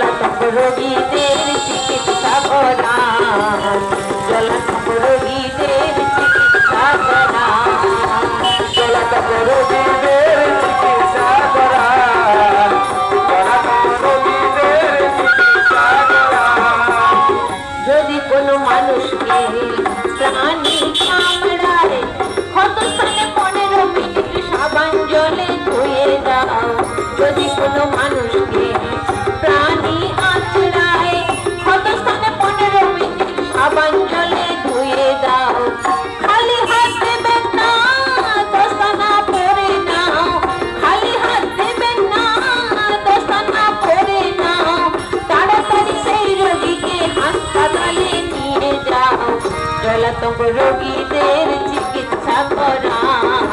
জলাতঙ্ক রোগীদের চিকিৎসা করান জলাতঙ্ক রোগীদের চিকিৎসা সাবান জলে ধুয়ে দাও। যদি জলাতঙ্ক রোগীদের চিকিৎসা করান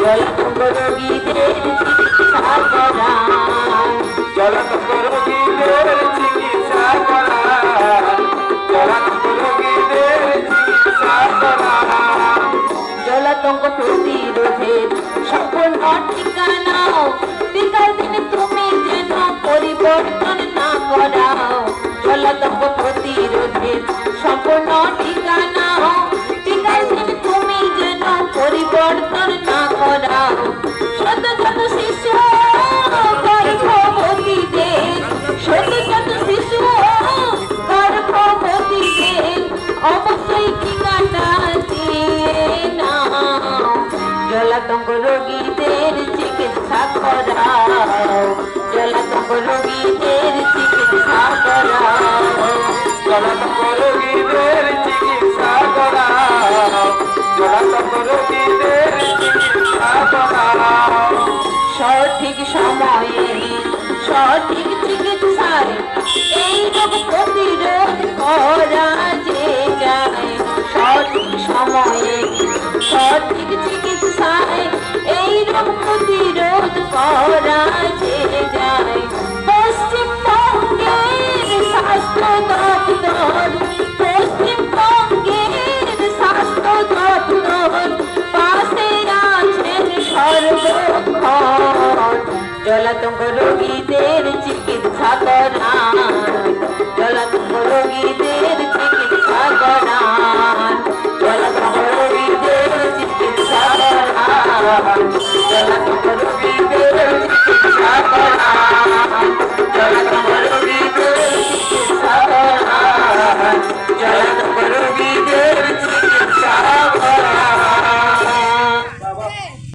জলাতঙ্ক রোগীদের চিকিৎসা করান জলাতঙ্ক রোগীদের চিকিৎসা করান জলাতঙ্ক রোগীদের চিকিৎসা করান জলাতঙ্ক প্রতিরোধের সম্পূর্ণ ঠিকানাও টিকার দিন তুমি যেন পরিবর্তন না করাও। জলাতঙ্ক প্রতিরোধের সম্পূর্ণ করাও সঠিক সময়ে, সঠিক চিকিৎসায় এই রোগ প্রতিরোধ করা যে যায় সঠিক সময়ে, সঠিক চিকিৎসায় এই রোগ প্রতিরোধ করা যে আছেন সর্বক্ষণ জলাতঙ্ক রোগীদের চিকিৎসা করান